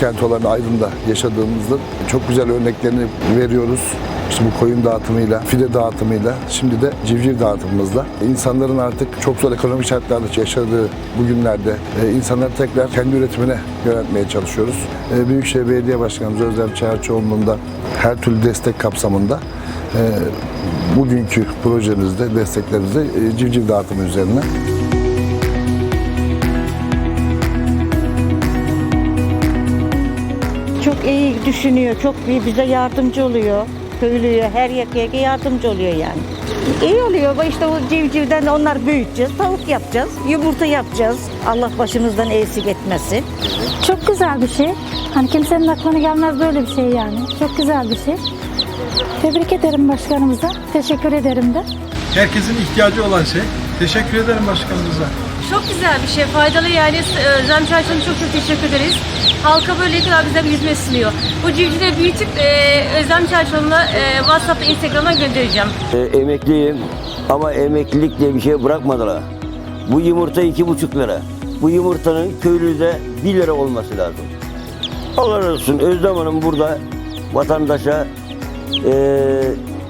kent olan Aydın'da yaşadığımızda çok güzel örneklerini veriyoruz. İşte bu koyun dağıtımıyla, fide dağıtımıyla, şimdi de civciv dağıtımımızla. İnsanların artık çok zor ekonomik şartlarda yaşadığı bu günlerde e, insanları tekrar kendi üretimine yöneltmeye çalışıyoruz. E, Büyükşehir Belediye Başkanımız Özlem Çağrıçoğlu'nun da her türlü destek kapsamında e, bugünkü projemizde, desteklerimizde civciv dağıtımı üzerine. Çok iyi düşünüyor, çok iyi bize yardımcı oluyor. Köylüye, her yakaya yardımcı oluyor yani. İyi oluyor. İşte o civcivden onlar büyüteceğiz, tavuk yapacağız, yumurta yapacağız. Allah başımızdan eksik etmesin. Çok güzel bir şey. Hani kimsenin aklına gelmez böyle bir şey yani. Çok güzel bir şey. Tebrik ederim başkanımıza. Teşekkür ederim de. Herkesin ihtiyacı olan şey. Teşekkür ederim başkanımıza. Çok güzel bir şey, faydalı yani. Ee, Özlem Çarşı'na çok çok teşekkür ederiz. Halka böyle kadar güzel bir hizmet sunuyor. Bu civcivleri büyütüp e, Özlem Çarşı'na e, WhatsApp'ta, Instagram'a göndereceğim. E, emekliyim ama emeklilik diye bir şey bırakmadılar. Bu yumurta iki buçuk lira. Bu yumurtanın köylüde bir lira olması lazım. Allah razı olsun Özlem Hanım burada vatandaşa e,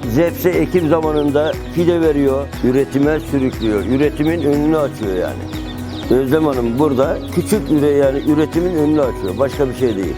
zepse ekim zamanında fide veriyor, üretime sürüklüyor. Üretimin önünü açıyor yani. Özlem Hanım burada küçük üre yani üretimin önünü açıyor. Başka bir şey değil.